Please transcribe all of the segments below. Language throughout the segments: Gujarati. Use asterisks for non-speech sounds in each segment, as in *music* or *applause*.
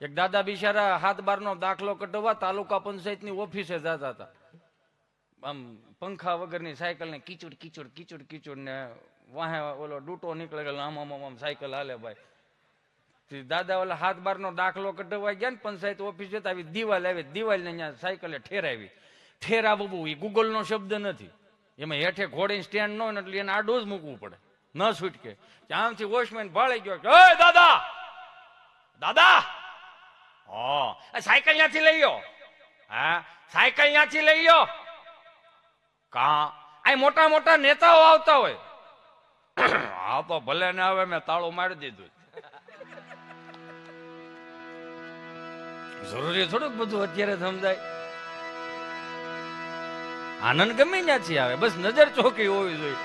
એક દાદા બિચારા હાથ બારનો દાખલો કઢવા તાલુકા પંચાયતની ઓફિસે જતા હતા. આમ પંખા વગરની સાયકલ ને કીચડ કીચડ કીચડ કીચડ ને વાહે ઓલો ડૂટો નીકળે ગયેલો આમ આમ આમ સાયકલ હાલે ભાઈ. દાદા ઓલા હાથ બારનો દાખલો કઢવા ગયા ને પંચાયત ઓફિસ જતા આવી દિવાલ આવી દિવાલ ને અહીંયા સાયકલે ઠેરાવી. ઠેરાવવું એ ગૂગલ નો શબ્દ નથી. એમાં હેઠે ઘોડીને સ્ટેન્ડ ન હોય ને એટલે એને આડો જ મૂકવું પડે. ન છૂટકે. આમથી વોચમેન ભાળી ગયો દાદા! દાદા! હા. સાયકલ ત્યાંથી લઈ હા? સાયકલ ત્યાંથી લઈ લો કા? આ મોટા મોટા નેતાઓ આવતા હોય. *coughs* હા તો ભલે ને હવે મેં તાળું મારી દીધું. જરૂરી થોડુંક બધું અત્યારે સમજાય. આનંદ ગમે ત્યાંથી આવે. બસ નજર ચોકી હોવી જોઈએ.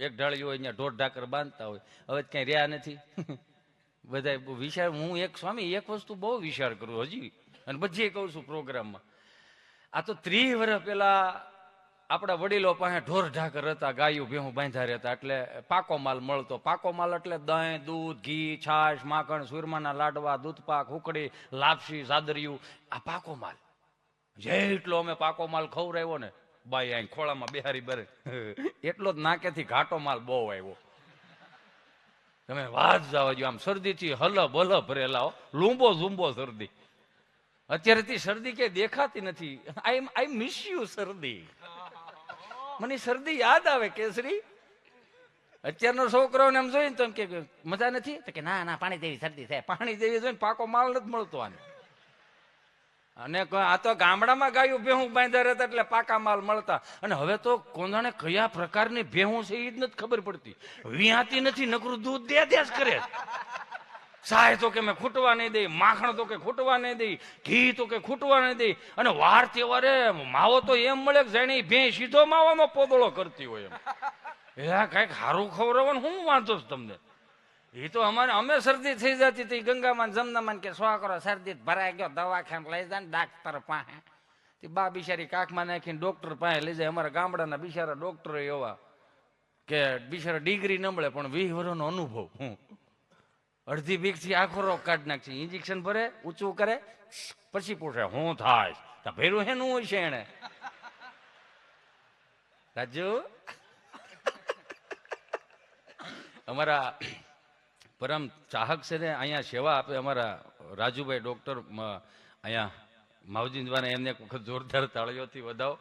એક ઢાળી હોય અહીંયા ઢોર ઢાકર બાંધતા હોય. હવે ક્યાંય રહ્યા નથી. *laughs* બધા વિચાર હું એક સ્વામી, એક વસ્તુ બહુ વિચાર કરું હજી. અને બધી કહું છું પ્રોગ્રામમાં. આ તો ત્રીસ વર્ષ પેલા આપણા વડીલો પાસે ઢોર ઢાકર હતા, ગાયું ભેહું બાંધા રહેતા. એટલે પાકો માલ મળતો. પાકો માલ એટલે દહીં, દૂધ, ઘી, છાશ, માખણ, સુરમાના લાડવા, દૂધપાક ઉકડી લાપસી, સાદરિયું. આ પાકો માલ. જેટલો અમે પાકો માલ ખવડાવ્યો ને, બાઈ અહીં ખોળામાં બેહારી બરે. *laughs* એટલો જ નાકેથી ઘાટો માલ બહુ આવ્યો. તમે વાત જવા જો આમ શરદીથી હલબ બલ ભરેલા લુંબો ઝૂંબો શરદી. અત્યારે તે શરદી કે દેખાતી નથી. આઈ આઈ મિસ યુ શરદી. મને શરદી યાદ આવે, કેસરી. અત્યારનો છોકરાઓને એમ જોઈને તો એમ કે મજા નથી? તો કે ના ના, પાણી જેવી શરદી થાય પાણી જેવી જોઈને પાકો માલ નથી મળતો આને. અને આ તો ગામડામાં ગાયું ભેહું બાંધ્યા રહેતા એટલે પાકા માલ મળતા. અને હવે તો કોંધાણે કયા પ્રકારની ભેહું છે એ જ નથી ખબર પડતી. વિહાતી નથી, નકરું દૂધ દે દે જ કરે. સાય તો કે મેં ખૂટવા નહીં દઈ, માખણ તો કે ખૂટવા નહીં દઈ, ઘી તો કે ખૂટવા નહીં દઈ. અને વાર તહેવારે માવો તો એમ મળે કે જાણે ભે સીધો માવાનો પોદળો કરતી હોય એમ. એ કંઈક સારું ખવડાવવાનું હું વાંધો છું તમને? એ તો અમારે અમે શરદી થઈ જતી હતી ગંગામાં જમનામાં કે છોકરો શરદી ભરાઈ ગયો, દવાખાને લઈ જાય ને ડાક્ટર પાસે. તે બા બિચારી કાખમાં નાખીને ડોક્ટર પાસે લઈ જાય. અમારા ગામડાના બિચારા ડોક્ટર એવા કે બિચારા ડિગ્રી ન મળે, પણ વીસ વર્ષનો અનુભવ. હું અડધી બીકથી આખો રોગ કાઢી નાખશે. ઇન્જેક્શન ભરે, ઊંચું કરે, પછી પૂછે, હું થાય? ભેરું હેનું હોય છે એને રાજુ? અમારા પરમ ચાહક છે ને અહીંયા સેવા આપે અમારા રાજુભાઈ ડૉક્ટર અહીંયા માવજી દ્વારા એમને વખત જોરદાર તાળીઓથી વધાવો.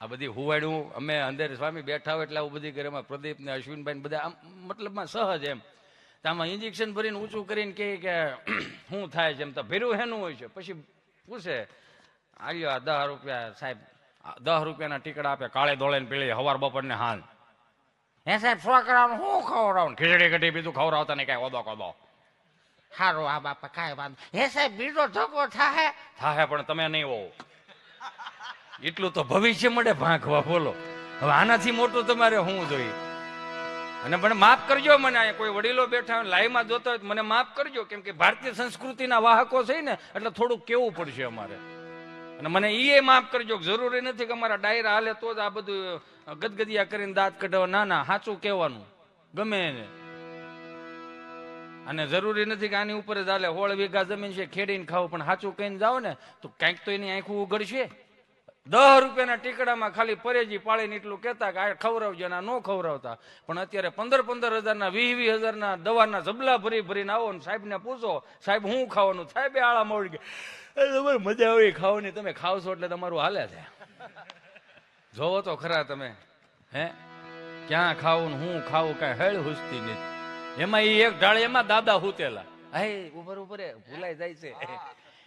આ બધી હુવાડ્યું અમે અંદર સ્વામી બેઠા હોય એટલે આવું બધી ઘરે પ્રદીપ ને અશ્વિનભાઈ બધા આમ મતલબમાં સહજ એમ. આમાં ઇન્જેક્શન ભરીને ઊંચું કરીને કહે કે *clears throat* શું થાય છે એમ. તો ભેરું હેનું હોય છે. પછી પૂછે આવ્યો આ દસ રૂપિયા સાહેબ દસ રૂપિયાના ટીકડા આપે, કાળે દોળે પીળી, હવાર બપોરને હાલ. હે સાહેબ છોકરાઓને શું ખવડાવું? ખીચડી કઢી બીજું ખવડાવતા નહીં કાંઈ ઓદો કોદો. સારું આ બાપા કાંઈ વાંધો હે સાહેબ બીજો ધક્કો થાય થાય પણ તમે નહીં હોવ. એટલું તો ભવિષ્ય મળે ભાંખવા બોલો. હવે આનાથી મોટું તમારે હું જોઈએ? અને મને માફ કરજો મને અહીંયા કોઈ વડીલો બેઠા હોય લાઈવમાં જોતા હોય મને માફ કરજો કેમ કે ભારતીય સંસ્કૃતિના વાહકો છે ને એટલે થોડુંક કેવું પડશે અમારે. અને મને એ માફ કરજો જરૂરી નથી કે અમારા ડાયરા હાલે તો જ આ બધું ગદગદિયા કરીને દાંત કઢાવવા ના ના, સાચું કહેવાનું. ગમે એને. અને જરૂરી નથી કે આની ઉપર જ હાલે. હોળ વીઘા જમીન છે, ખેડીને ખાવું. પણ સાચું કહીને જાઓ ને, તો કાંઈક તો એની આંખું ઉઘડશે દસ રૂપિયાના ટીકડામાં ખાલી પરેજી પાળીને એટલું કહેતા કે આ ખવડાવજો ને આ ન ખવડાવતા. પણ અત્યારે પંદર પંદર હજારના વીસ વીસ હજારના દવાના જબલા ભરી ભરીને આવો ને સાહેબને પૂછો સાહેબ હું ખાવાનું? સાહેબે આળા મળી ગયા. તમારે મજા આવી ખાવાની તમે ખાવશો એટલે તમારું હાલે છે. જોવો તો ખરા તમે હે? ક્યાં ખાવું હું ખાવું કાંઈ હેળ હુસતી નથી. એમાં એ એક ઢાળ એમાં દાદા હુતેલા. હે ઉપર ઉપર એ ભૂલાઈ જાય છે.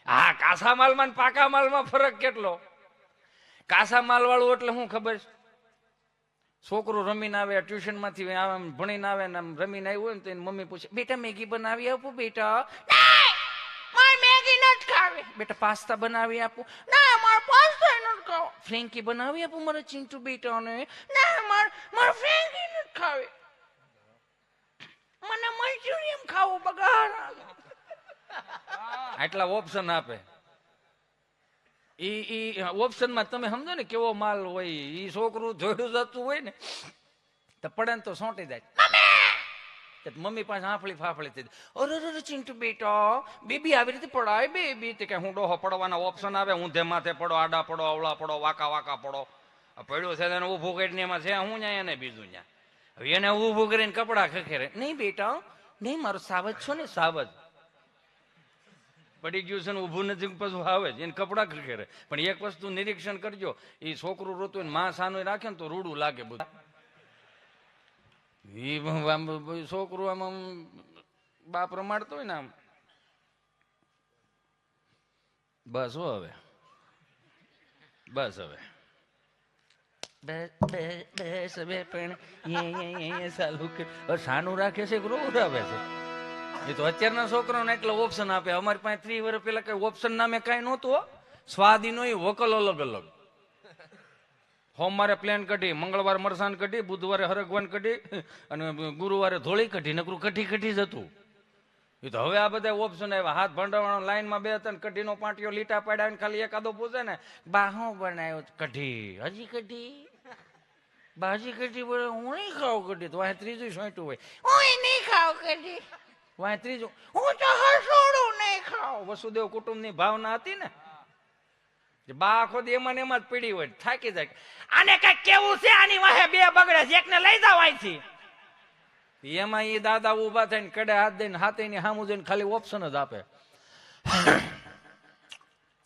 હા. કાસા માલમાં ને પાકા માલમાં ફરક કેટલો? કાસા માલ વાળું એટલે શું ખબર? છે? છોકરું રમીને આવે ટ્યુશનમાંથી આવે, આમ ભણીને આવે ને આમ રમીને આવ્યું હોય ને તો એની મમ્મી પૂછે, બેટા, મેગી બનાવી આપું, બેટા. મેગી નથી ખાવી. બેટા, પાસ્તા બનાવી આપું. ના, મારે પાસ્તા નથી ખાવ. ફ્રેન્કી બનાવી આપું મારા ચિંટુ બેટાને. ના, મારે, માર ફ્રેન્કી નથી ખાવી. મને મંચુરિયમ ખાવું બગાડ આટલા ઓપ્શન આપે. ઈ ઈ ઓપ્શનમાં તમે સમજો ને કેવો માલ હોય, ઈ છોકરું જોયું જતું હોય ને, તો પડે ને તો સોંટી જાય. મમ્મી પાસે હાંફળી ફાફળી થઈ અરે અરે ચિંટુ બેટા, બેબી આવી રીતે પડાય, બેબી. તે કે હું ડોહો પડવાના ઓપ્શન આવે, હું ધે માથે પડો, આડા પડો, અવળા પડો, વાકા વાકા પડો. પડ્યો છે તેને ઊભું કરીને એમાં છે, હું ન્યા, એને બીજું ન્યા. હવે એને ઊભું કરીને કપડા ખખેરે. નહીં બેટા, નહીં, મારો સાવજ છો ને, સાવજ. પડી ગયું છે ને ઊભું નથી, પછી આવે જ એને કપડા ખખેરે. પણ એક વસ્તુ નિરીક્ષણ કરજો એ છોકરું રોતું હોયમાં સાનું રાખે ને તો રૂડું લાગે બધું. એ છોકરું આમ આમ, બાપ રમાડતો હોય ને આમ. બસ હો હવે. બસ હવે. બસ હવે પણ સાનું રાખે છે કે રોવરાવે છે? એ તો અત્યારના છોકરાઓને એટલે ઓપ્શન આપે. અમારી પાસે ત્રી વર્ષ પહેલા કઈ ઓપ્શન નામે કાંઈ નહોતું, હો. સ્વાદી નો વકલ અલગ અલગ. સોમવારે પ્લેન કઢી, મંગળવારે મરસાન કઢી, બુધવારે હરગવાન કઢી, અને ગુરુવારે ધોળી કઢી, નકરું કઢી કઢી જ હતું. એ તો હવે આ બધા ઓપ્શન આવ્યા. હાથ ભંડાવાનો લાઈનમાં બે ને કઢીનો પાટિયો લીટા પાડ્યા ખાલી એકાદો પૂછે ને, બા, હું બનાવ્યો કઢી. હજી કઢી? બાજી કઢી? બોલે, હું નહીં ખાવ કઢી. તો ત્રીજું સોંટ્યું હોય. હું નહીં ખાવ કઢી. વાંહે ત્રીજું, હું તો હસોડું નહીં ખાવ વસુદેવ કુટુંબની ભાવના હતી ને? બા આખો એમાં એમાં જ પીડી હોય, થાકી જાય. આને કઈ કેવું છે? આની વાહે બે બગડે છે, એકને લઈ જાવ અહીંથી. એમાં એ દાદા ઊભા થઈને કડે હાથ દઈને હાથે ની સામું જઈને ખાલી ઓપ્શન જ આપે.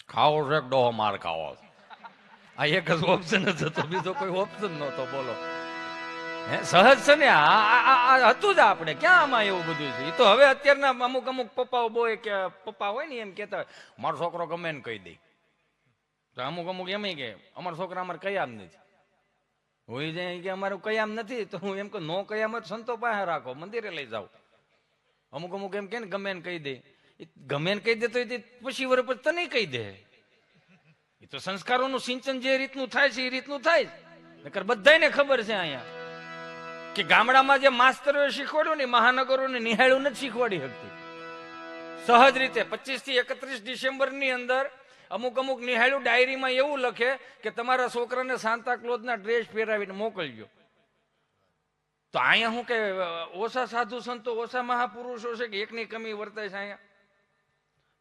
ખાવો છે ડોહો, માર ખાવો આ એક જ ઓપ્શન જ હતો, બીજો કોઈ ઓપ્શન નહોતો, બોલો. સહજ છે ને? આ હતું જ આપણે. ક્યાં આમાં એવું બધું છે? એ તો હવે અત્યારના અમુક અમુક પપ્પાઓ બોય કે પપ્પા હોય ને એમ કહેતા હોય, મારો છોકરો ગમે ને કહી દે. તો અમુક અમુક એમ કે, અમારા છોકરા અમારે કયામ નથી. હોય જાય કે, અમારું કયામ નથી. તો હું એમ કે નો કયામ જ સંતો પાસે રાખો, મંદિરે લઈ જાઓ. અમુક અમુક એમ કે ને, ગમે ને કહી દે. ગમે ને કહી દે તો પછી વર પછી તને કહી દે. એ તો સંસ્કારોનું સિંચન જે રીતનું થાય છે એ રીતનું થાય નકર બધાને ખબર છે અહીંયા. કે ગામડામાં જે માસ્તરોએ શીખવાડ્યું ને મહાનગરોને નિહાળ્યું નથી શીખવાડી શકતી. સહજ રીતે પચીસથી એકત્રીસ ડિસેમ્બરની અંદર અમુક અમુક નિહાળ્યું ડાયરીમાં એવું લખે કે તમારા છોકરાને સાંતા ક્લોઝના ડ્રેસ પહેરાવીને મોકલજો. તો અહીંયા હું કે, ઓછા સાધુ સંતો, ઓછા મહાપુરુષો છે કે એકની કમી વર્તાય છે અહીંયા?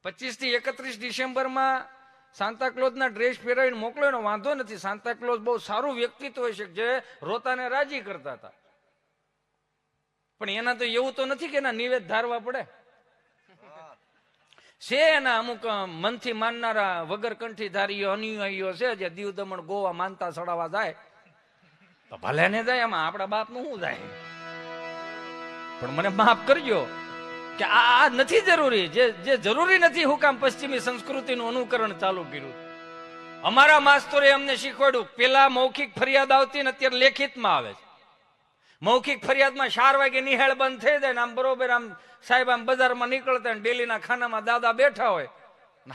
પચીસથી એકત્રીસ ડિસેમ્બરમાં સાંતા ક્લોઝના ડ્રેસ પહેરાવીને મોકલ્યો એનો વાંધો નથી. સાંતા ક્લોઝ બહુ સારું વ્યક્તિત્વ હોય છે જે રોતાને રાજી કરતા હતા. પણ એના તો એવું તો નથી કે એના નિવેદ ધારવા પડે. છે એના અમુક મનથી માનનારા વગર કંઠી ધારીઓ અનુયાયીઓ છે જે દીવ દમણ ગોવા માનતા ચડાવવા જાય. તો ભલે ને જાય એમાં આપણા બાપનું શું જાય? પણ મને માફ કરજો કે આ નથી જરૂરી. જે જે જરૂરી નથી, હું કામ પશ્ચિમી સંસ્કૃતિનું અનુકરણ ચાલુ કર્યું. અમારા માસ્તરે અમને શીખવાડ્યું, પેલા મૌખિક ફરિયાદ આવતી ને અત્યારે લેખિતમાં આવે છે. મૌખિક ફરિયાદમાં ચાર વાગે નિહાળ બંધ થઈ જાય ને આમ બરોબર આમ સાહેબ આમ બજારમાં નીકળતા ને ડેલીના ખાનામાં દાદા બેઠા હોય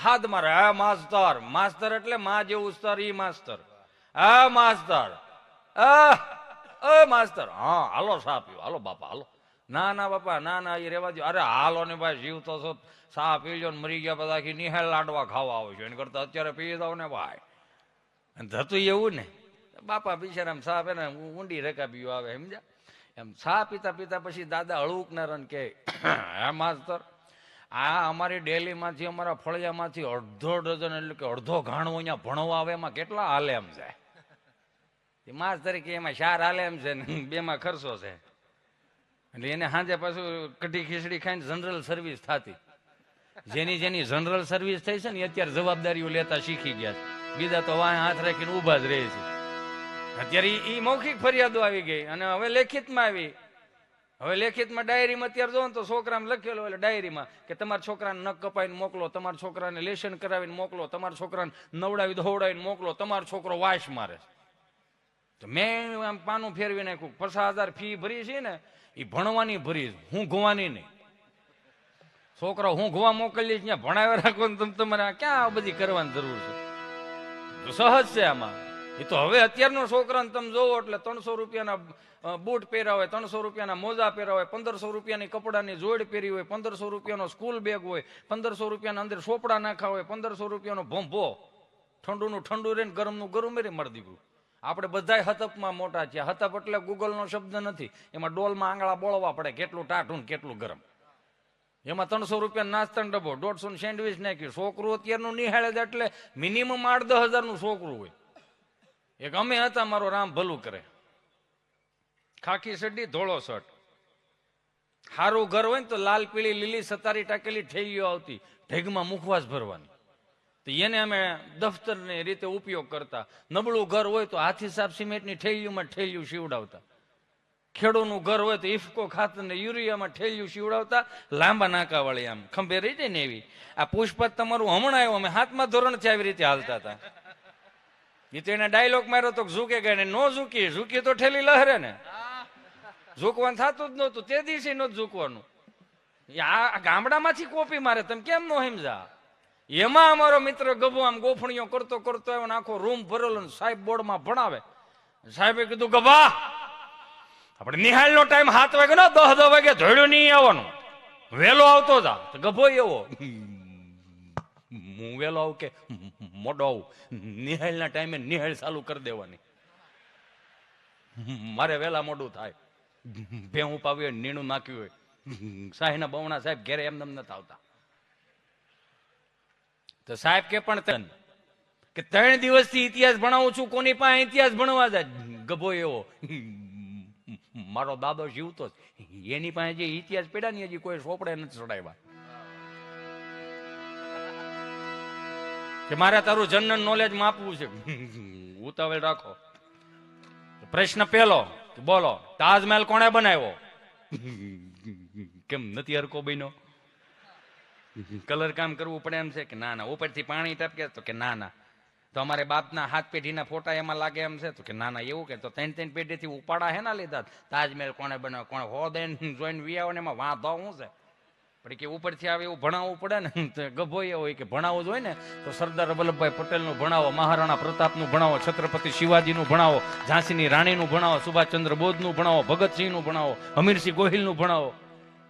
હાથ મારે, હા, માસ્તર માસ્તર એટલે માં જેવું સ્તર, ઈ માસ્તર. હા, માસ્તર. આ અ, માસ્તર. હા, હાલો સા પીવો, હાલો બાપા, હાલો. ના ના, બાપા, ના ના એ રેવા દો અરે, હાલો ને ભાઈ, જીવ તો છો પી લ્યો ને મરી ગયા બધા આખી નિહાળ લાડવા ખાવા આવો છો. એને કરતા અત્યારે પી દઉં ને ભાઈ. થતું એવું ને. બાપા બિચારા સા પે ને ઊંડી રકાબીઓ આવે, સમજ્યા? એમ ચા પીતા પીતા પછી દાદા હળુકનાર કે હે માસ્તર, આ અમારી ડેલીમાંથી, અમારા ફળિયામાંથી અડધો ડઝન એટલે કે અડધો ઘાણો અહીંયા ભણવા આવે, એમાં કેટલા હાલે એમ જાય. માસ તરીકે એમાં ચાર હાલે એમ છે ને, બેમાં ખર્ચો છે. એટલે એને સાંજે પાછું કઢી ખીચડી ખાઈને જનરલ સર્વિસ થતી. જેની જેની જનરલ સર્વિસ થઈ છે ને અત્યારે જવાબદારીઓ લેતા શીખી ગયા છે. બીજા તો વાહ હાથ રાખીને ઊભા જ રહે છે. અત્યારે ઈ મૌખિક ફરિયાદો આવી ગઈ અને હવે લેખિતમાં આવી. હવે લેખિતમાં ડાયરીમાં અત્યારે જો ને તો છોકરામાં લખેલો એટલે ડાયરીમાં કે તમારા છોકરાને નખ કપાઈને મોકલો, તમારા છોકરાને લેશન કરાવીને મોકલો, તમારા છોકરાને નવડાવી ધોવડાવીને મોકલો, તમારો છોકરો વાસ મારે તો મેં આમ પાનું ફેરવી નાખ્યું. પચાસ હજાર ફી ભરી છે ને એ ભણવાની ભરી હું ગુવાની નહીં. છોકરો હું ગોવા મોકલી ત્યાં ભણાવ્યા રાખો ને તમે તમારે ક્યાં આ બધી કરવાની જરૂર છે? સહજ છે આમાં. એ તો હવે અત્યારનો છોકરાને તમે જોવો એટલે ત્રણસો રૂપિયાના બૂટ પહેર્યા હોય, ત્રણસો રૂપિયાના મોજા પહેર્યા હોય, પંદરસો રૂપિયાની કપડાની જોડ પહેરી હોય, પંદરસો રૂપિયાનો સ્કૂલ બેગ હોય, પંદરસો રૂપિયાના અંદર સોપડા નાખા હોય, પંદરસો રૂપિયાનો ભંભો. ઠંડુનું ઠંડુ રહે ને ગરમનું ગરમ રે મળી દીધું. આપણે બધાય હતપમાં મોટા છીએ હતપ એટલે ગૂગલનો શબ્દ નથી. એમાં ડોલમાં આંગળા બોળવા પડે કેટલું ટાઢું કેટલું ગરમ. એમાં ત્રણસો રૂપિયા નાસ્તા ડબ્બો દોઢસો સેન્ડવિચ નાખ્યું છોકરું અત્યારનું નિહાળે એટલે મિનિમમ આઠ દસ હજારનું છોકરું હોય. એક અમે હતા, મારો રામ ભલું કરે. ખાખી સડી ધોળો શર્ટ. સારું ઘર હોય ને તો લાલ, પીળી, લીલી સતારી ટાકેલી ઠેલીઓ આવતી. ઢેગમાં મુખવાસ ભરવાની. તો એને અમે દફતરની રીતે ઉપયોગ કરતા. નબળું ઘર હોય તો હાથી સાફ સિમેન્ટની ઠેલીઓમાં ઠેલિયું સીવડાવતા ખેડૂતનું ઘર હોય તો ઇફકો ખાતર ને યુરિયામાં ઠેલિયું સીવડાવતા લાંબા નાકા વાળી આમ. ખંભે રહી જાય ને એવી. આ પુષ્પત તમારું હમણાં આવ્યું. અમે હાથમાં ધોરણથી આવી રીતે હાલતા હતા. તો એને ડાયલોગ માર્યો તો ઝૂકે ગઈ ને નો ઝૂકી ઝૂકી તો ઠેલી લહેરે ને. ઝૂકવાનું થતું જ નહોતું, તે દિવસે નહોતું ઝૂકવાનું. આ ગામડામાંથી કોપી મારે, તમે કેમ નો સમજા એમાં અમારો મિત્ર ગભો આમ ગોફણીઓ કરતો કરતો આવ્યો ને આખો રૂમ ભરેલો ને સાહેબ બોર્ડમાં ભણાવે. સાહેબે કીધું, ગભા, આપણે નિહાળનો ટાઈમ સાત વાગે ને દસ દસ વાગે ધોળ્યો નહીં આવવાનું. વહેલો આવતો જા. ગભો એવો હું વહેલો આવું કે મોડો આવું. નિહાળના ટાઈમે નિહાળ ચાલુ કરી દેવાની. મારે વહેલા મોડું થાય. ભેહું પાવી હોય, નીણું નાખ્યું હોય. સાહીના બવણા સાહેબ ઘેરે એમ નમ નથી આવતા. તો સાહેબ કે પણ તન કે ત્રણ દિવસથી ઇતિહાસ ભણાવું છું, કોની પાસે ઇતિહાસ ભણવા જાય? ગભો એવો. મારો દાદો જીવતો એની પાસે જે ઇતિહાસ પડ્યા ને હજી કોઈ સોપડે નથી ચડાવ્યા. કે મારે તારું જનરલ નોલેજ માપવું છે. *laughs* ઉતાવળ રાખો. પ્રશ્ન પહેલો બોલો, તાજમહેલ કોણે બનાવ્યો? *laughs* કેમ નથી હરકો બન્યો? *laughs* કલર કામ કરવું પડે એમ છે કે ના ના. ઉપરથી પાણી ટપકે તો કે ના ના. તો અમારે બાપના હાથ પેઢીના ફોટા એમાં લાગે એમ છે તો કે ના ના, એવું કે. તો ત્રણ ત્રણ પેઢીથી ઉપાડા હે ના લીધા. તાજમહેલ કોણે બનાવ્યો? કોણે હો દેન જોઈને વિયાવો ને એમાં વાંધો શું છે? પણ કે ઉપરથી આવે એવું ભણાવવું પડે ને, *laughs* તો ગભો એ હોય કે ભણાવવું જ હોય ને, તો સરદાર વલ્લભભાઈ પટેલનું ભણાવો, મહારાણા પ્રતાપનું ભણાવો, છત્રપતિ શિવાજીનું ભણાવો, ઝાંસીની રાણીનું ભણાવો, સુભાષચંદ્ર બોઝનું ભણાવો, ભગતસિંહનું ભણાવો, અમીરસિંહ ગોહિલનું ભણાવો.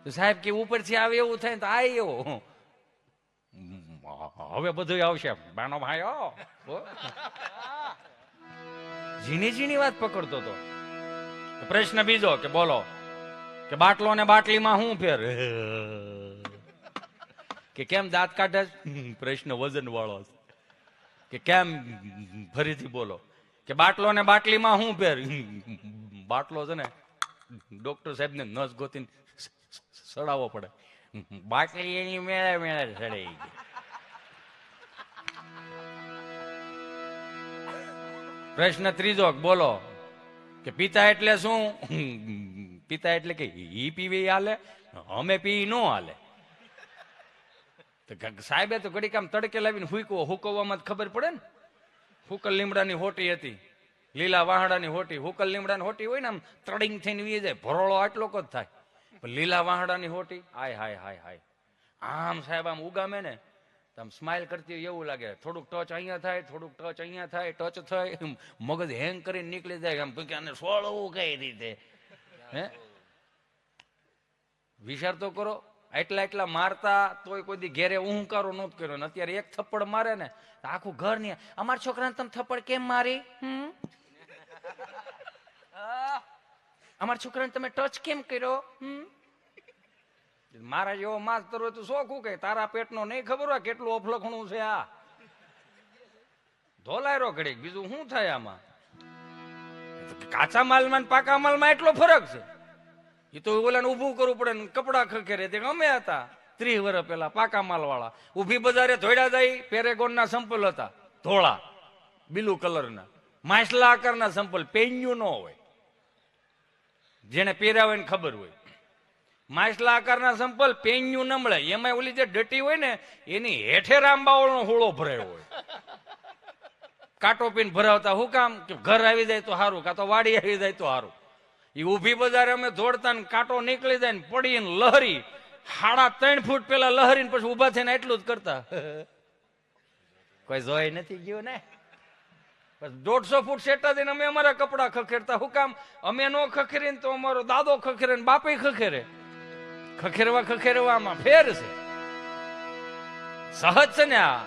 તો સાહેબ કે ઉપરથી આવે એવું થાય તો આ એવો. હવે બધું આવશે બાનો ભાઈ ઝીણી ઝીણી વાત પકડતો તો પ્રશ્ન બીજો કે બોલો. કે બાટલો ને બાટલીમાં શું ફેર? કે કેમ દાંત કાઢે પ્રશ્ન વજન વાળો કે કેમ ફરીથી બોલો? કે બાટલો ને બાટલીમાં શું ફેર? બાટલો છે ને ડોક્ટર સાહેબ ને નસ ગોતીને સડાવવો પડે. બાટલી એની મેળે મેળે સડાઈ પ્રશ્ન ત્રીજો બોલો કે પિતા એટલે શું? પિતા એટલે કે ઈ પીવે હાલે, અમે પી નો હાલે. સાહેબે તો ઘડીક આમ તડકે લાવીને હુકવો હુકવવામાં ખબર પડે ને? હુકલ લીમડાની હોટી હતી, લીલા વાહડાની હોટી, હુકલ લીમડાની હોટી હોય ને આમ તડિંગ થઈને વી જાય, ભરોળો આટલો જ થાય? પણ લીલા વાહડાની હોટી, હાય હાય હાય હાય. આમ સાહેબ આમ ઉગામે ને આમ સ્માઇલ કરતી હોય એવું લાગે, થોડુંક ટચ અહીંયા થાય, થોડુંક ટચ અહીંયા થાય ટચ થાય મગજ હેંગ કરીને નીકળી જાય, આમ કે આને સોળવું કઈ રીતે હે? વિચાર તો કરો એટલા એટલા મારતા તોય કોઈ દી ઘેરે ઊંકારો નહોતો કર્યો ને અત્યારે એક થપ્પડ મારે ને આખું ઘરની અમારા છોકરાને તમે થપ્પડ કેમ મારી? અમાર અમારા છોકરાને તમે ટચ કેમ કર્યો? મારા જેવો માસ્તર હોય તો શોખું કે તારા પેટનો નહીં ખબર હોય કેટલું અફલખણું છે આ. ધોલાયરો ઘડીક બીજું શું થાય આમાં? કાચા માલમાં પાકા માલમાં એટલો ફરક છે. એ તો ઓલાને ઊભું કરવું પડે ને કપડા ખખેરે. તે અમે હતા ત્રીસ વર્ષ પહેલા પાકા માલ વાળા ઊભી બજારે ધોડા જાય પેરેગોન ના સંપલ હતા. ધોળા, બ્લુ કલરના. માછલા આકારના સંપલ, પેન્યુ ન હોય. જેને પહેર્યા હોય ને ખબર હોય. માછલા આકારના સંપલ, પેન્યુ ન મળે. એમાં ઓલી જે ડટી હોય ને, એની હેઠે રામબાવળનો હોળો ભરાયો હોય. કાંટો પીને ભરાવતા હું કામ? કે ઘર આવી જાય તો સારું કાં તો વાડી આવી જાય તો સારું એ ઊભી બજારે અમે દોડતા ને કાંટો નીકળી જાય ને પડી ને લહરી. સાડા ત્રણ ફૂટ પેલા લહરી ને પછી ઊભા થઈને એટલું જ કરતા. *laughs* કોઈ જોઈ નથી ગયું ને? દોઢસો ફૂટ સેટા દઈને અમે અમારા કપડા ખખેરતા હું કામ? અમે નો ખખેરીને તો અમારો દાદો ખખેરે ને બાપે ખખેરે. ખખેરવા ખખેરવામાં ફેર છે. સહજ છે ને આ.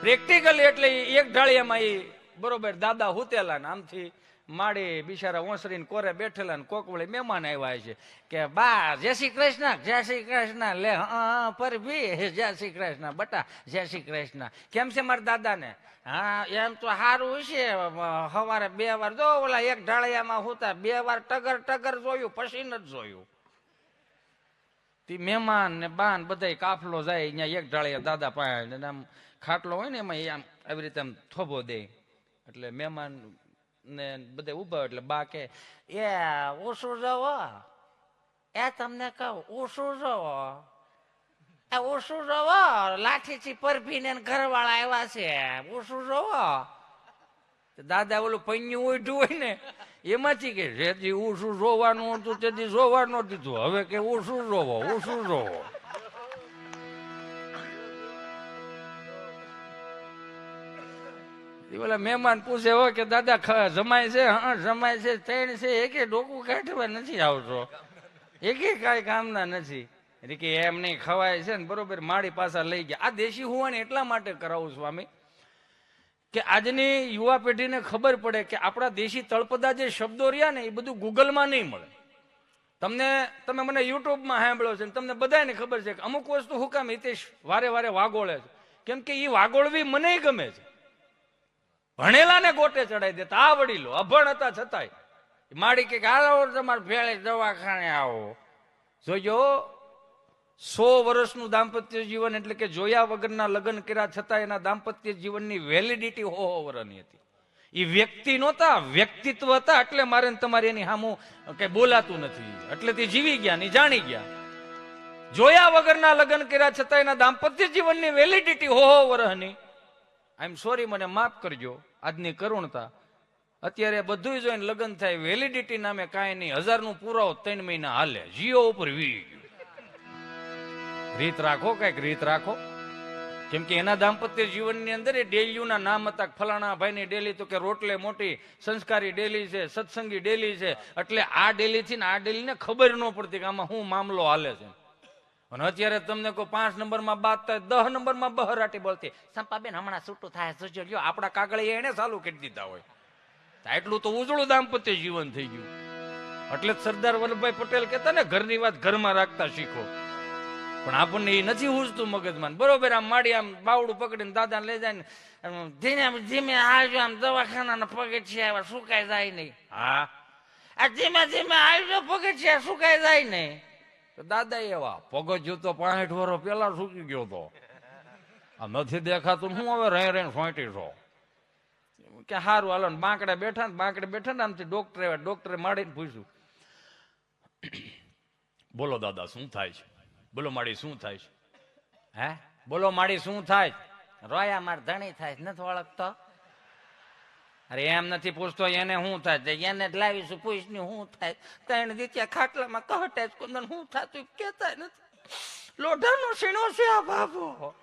પ્રેક્ટિકલી એટલે એક ઢાળિયામાં એ બરોબર, દાદા હુતેલા ને આમથી માડી બિચારા ઓસરીને કોરે બેઠેલા ને કોક વળી મહેમાન આવ્યા છે કે, બા, જય શ્રી કૃષ્ણ, જય શ્રી કૃષ્ણ. લે, હા પર ભી જય શ્રી કૃષ્ણ, બટા, જય શ્રી કૃષ્ણ. કેમ છે મારા દાદાને? હા, એમ તો સારું છે સવારે બે વાર જો ઓલા એક ઢાળિયામાં હુતા, બે વાર ટગર ટગર જોયું, પછી નથી જોયું. તે મહેમાન ને બાન બધા કાફલો જાય અહીંયા એક ઢાળિયા દાદા પાસે આમ ખાટલો હોય ને એમાં આમ આવી રીતે આમ થોભો દે. એટલે મહેમાન ને બધા ઊભા એટલે બા કે એ, ઓછું જવો એ તમને કહું, ઓછું જવો એ, ઓછું જવો લાઠીથી પરભીને ઘરવાળા આવ્યા છે, ઓછું જવો દાદા ઓલું પૈયું ઉઠ્યું હોય ને, એમાંથી કે, જેથી ઓછું જોવાનું હતું, તેથી જોવા ન દીધું હવે કે, ઓછું જોવો ઓછું જોવો. ઓલા મહેમાન પૂછે હો કે દાદા જમાય છે, હા, જમાય છે ત્રણ છે, એકે ડોકું કાઢવા નથી આવતો. એકે કાંઈ કામના નથી. એટલે કે એમ નહીં, ખવાય છે ને, બરોબર, માળી પાછા લઈ ગયા. આ દેશી હોવાને એટલા માટે કરાવું સ્વામી, કે આજની યુવા પેઢીને ખબર પડે કે આપણા દેશી તળપદા જે શબ્દો રહ્યા ને, એ બધું ગૂગલમાં નહીં મળે. તમને, તમે મને યુટ્યુબમાં સાંભળો છે તમને બધાને ખબર છે કે અમુક વસ્તુ હું કામ હિતેશ વારે વારે વાગોળે છે. કેમ કે એ વાગોળવી મને ગમે છે. ભણેલાને ગોટે ચડાઈ દેતા. આ વડીલો અભણ હતા છતાંય. માડી કે હાલો તમારે ભેળે દવાખાને આવો. જોજો, સો વર્ષનું દાંપત્ય જીવન એટલે કે જોયા વગરના લગ્ન કર્યા છતાં એના દાંપત્ય જીવનની વેલિડિટી હો વર્ષની હતી. એ વ્યક્તિ નહોતા, વ્યક્તિત્વ હતા, એટલે મારે તમારે એની સામું કઈ બોલાતું નથી. એટલે તે જીવી ગયા ની જાણી ગયા. જોયા વગરના લગ્ન કર્યા છતાં એના દાંપત્ય જીવનની વેલિડિટી હો વર્ષની આઈ એમ સોરી મને માફ કરજો. આજની કરુણતા. અત્યારે બધું જોઈને લગ્ન થાય વેલિડિટી નામે કાંઈ નહીં. હજારનું પુરાવો ત્રણ મહિના હાલે. જીઓ ઉપર વી રીત રાખો, કંઈક રીત રાખો. કેમ કે એના દાંપત્ય જીવનની અંદર એ ડેલીઓના નામ હતા ફલાણા ભાઈની ડેલી તો કે રોટલે મોટી, સંસ્કારી ડેલી છે, સત્સંગી ડેલી છે. એટલે આ ડેલી થી ને આ ડેલીને ખબર ન પડતી કે આમાં શું મામલો હાલે છે. અને અત્યારે તમને કોઈ પાંચ નંબરમાં બાદ થાય દહ નંબરમાં બહરાટી બોલતી. સંપાબેન હમણાં છૂટું થાય જોજો લ્યો. આપણા કાગળ એને ચાલુ કરી દીધા હોય. એટલું તો ઉજળું દાંપત્ય જીવન થઈ ગયું. એટલે જ સરદાર વલ્લભભાઈ પટેલ કહેતા ને ઘરની વાત ઘરમાં રાખતા શીખો. પણ આપણને એ નથી ઉજતું મગજમાં. બરોબર આમ માડી આમ બાવડું પકડીને દાદા લઈ જાય ને ધીમે ધીમે આવજો આમ દવાખાના પગથિયા સુકાઈ જાય નહીં. હા. આ ધીમે ધીમે આવજો પગથિયા સુકાઈ જાય નહીં. દાદા એવા, પગથિયું તો પાંઠ વર્ષ પેલા સૂકી ગયો તો. આ નથી દેખાતું હું હવે રહી રહીને સોંટી છો? કે સારું હાલો બાંકડે બેઠા ને, બાંકડે બેઠા ને, આમથી ડોક્ટરે ડોક્ટરે માડીને પૂછ્યું. *clears throat* બોલો, દાદા, શું થાય છે? બોલો, માડી, શું થાય છે? હે? બોલો, માડી, શું થાય રોયા માર ધણી થાય નથી ઓળખતો? અરે એમ નથી પૂછતો એને શું થાય? એને જ લાવીશું પૂછની શું થાય? ત્રણ દીત્યા ખાટલામાં કહટે છે, કુંદન શું થતું કેતા નથી. લોઢાનો સીણો છે આ બાબો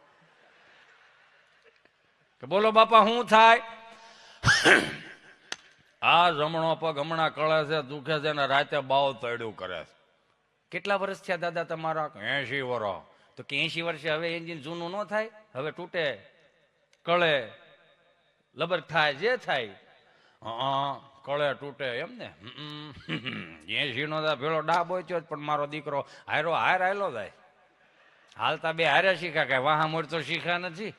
કે બોલો બાપા શું થાય? આ જમણો પગ હમણાં કળે છે દુખે છે ને રાતે બાવ તડ્યું કરે છે. કેટલા વર્ષ થયા દાદા તમારા? એસી વર્ષ તો કે એસી વર્ષે હવે એન્જિન જૂનું ન થાય? હવે તૂટે કળે. લબર થાય, જે થાય. કળે તૂટે એમ ને? નો ભેળો ડાબ હોય છે પણ મારો દીકરો હારો હાર આયલો થાય હાલતા બે હારે શીખા કે વાહા મોડ તો શીખા નથી.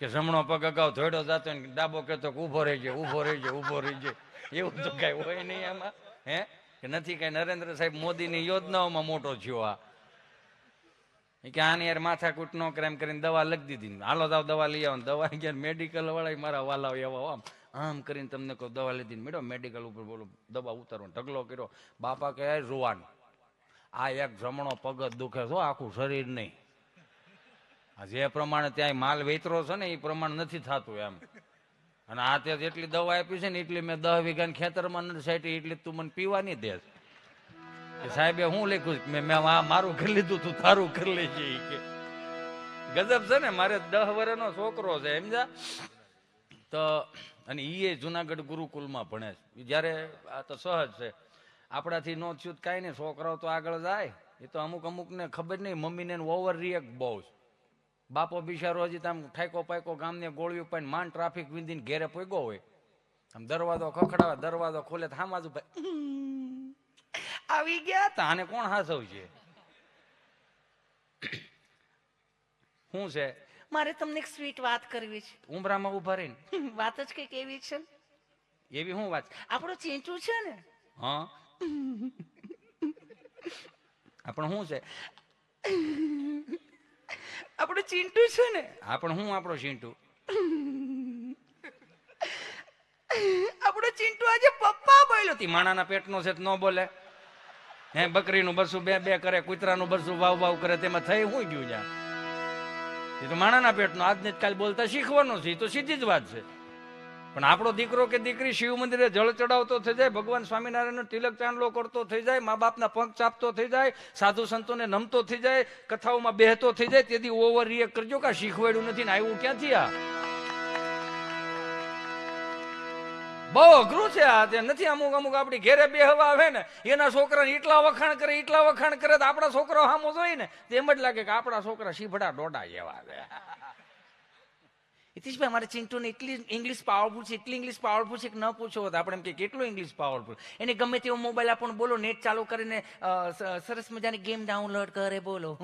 કે જમણો પગ અગાઉ ધોડો જતો ને ડાબો કહેતો કે ઊભો રહી જાય ઊભો રહી જાય ઊભો રહી જાય એવું તો કઈ હોય નહીં એમાં હે? કે નથી કઈ? નરેન્દ્ર સાહેબ મોદીની યોજનાઓમાં મોટો થયો આ. કે આની યાર માથાકૂટ ન કરે, એમ કરીને દવા લખી દીધી હાલો તાવ દવા લઈ આવો દવા ગયા મેડિકલ વાળા મારા વાલા એવા આમ. આમ કરીને તમને કહો, દવા લીધી મેડમ મેડિકલ ઉપર બોલો, દવા ઉતારો ઢગલો કર્યો. બાપા કહે રોવાનું. આ એક જમણો પગ દુખે છો આખું શરીર નહીં. આ જે પ્રમાણે ત્યાં માલ વેતરો છે ને, એ પ્રમાણે નથી થતું એમ. અને આ તે જેટલી દવા આપી છે ને, એટલી મેં દહ વીઘા ખેતરમાં નથી સાઈટી એટલી તું મને પીવાની દે કે સાહેબે હું લખ્યું? મેં મારું કરી લીધું તું, તારું કરી લેજે કે. ગજબ છે ને, મારે દહ વર્ષનો છોકરો છે સમજા તો, અને એ જુનાગઢ ગુરુકુલમાં ભણે છે. જ્યારે આ તો સહજ છે. આપણાથી નો થયું કાંઈ નહીં, છોકરાઓ તો આગળ જાય. એ તો અમુક અમુકને ખબર નહીં, મમ્મીને ઓવર રિએક્ટ બહુ છે. બાપો બિચારો હજી તમે ઠાકો પાકો ગામને ગોળવી પાઈને માન ટ્રાફિક વિંધીને ઘેરે પોગ્યો હોય. આમ દરવાજો ખખડાવે, દરવાજો ખોલે તો જ ભાઈ આવી ગયા હતા આને કોણ હાસવ છે શું છે? મારે તમને એક સ્વીટ વાત કરવી છે. ઉમરામાં ઊભા રહીને. વાત જ કંઈક એવી છે એવી શું વાત? આપણો ચીંચુ છે ને? હા. આપણ શું છે? આપણો ચિંટુ છે ને? આપણ શું આપણો ચિંટુ. આપણો ચિંટુ આજે પપ્પા બોલ્યો. તી માણાના પેટનો છે ન બોલે. હે, બકરીનું બસું બે બે કરે, કૂતરાનું બસું વાવ વાવ કરે, તેમાં થઈ હું ગયું જા? એ તો માણાના પેટનો, આજને જ કાલ બોલતા શીખવાનો છે, એ તો સીધી જ વાત છે. પણ આપણો દીકરો કે દીકરી શિવ મંદિરે જળ ચડાવતો થઈ જાય, ભગવાન સ્વામિનારાયણનો તિલક ચાંદલો કરતો થઈ જાય, મા બાપના પંખ ચાપતો થઈ જાય, સાધુ સંતોને નમતો થઈ જાય, કથાઓમાં બેહતો થઈ જાય, તેથી ઓવર રિએક્ટ કરજો કે શીખવાડ્યું નથી ને આવ્યું ક્યાંથી આ? બહુ અઘરું છે આ તે નથી અમુક અમુક આપણી ઘેરે બે હવા આવે ને, એના છોકરાને એટલા વખાણ કરે એટલા વખાણ કરે તો આપણા છોકરા સામો જોઈ ને, તો એમ જ લાગે કે આપણા છોકરા શીભડા ડોડા જેવા છે. હિતેશભાઈ, મારે ચિંટુને એટલી ઇંગ્લિશ પાવરફુલ છે, એટલી ઇંગ્લિશ પાવરફુલ છે કે ન પૂછો તો આપણે એમ કે કેટલું ઇંગ્લિશ પાવરફુલ એને ગમે તેવો મોબાઈલ આપણને બોલો નેટ ચાલુ કરીને સરસ મજાની ગેમ ડાઉનલોડ કરે, બોલો.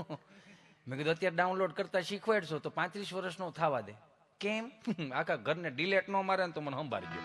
મેં કીધું, અત્યારે ડાઉનલોડ કરતા શીખવાડશો તો પાંત્રીસ વર્ષનો થવા દે. કેમ? આખા ઘરને ડિલેટ ન મારે ને તો મને સંભાળજો.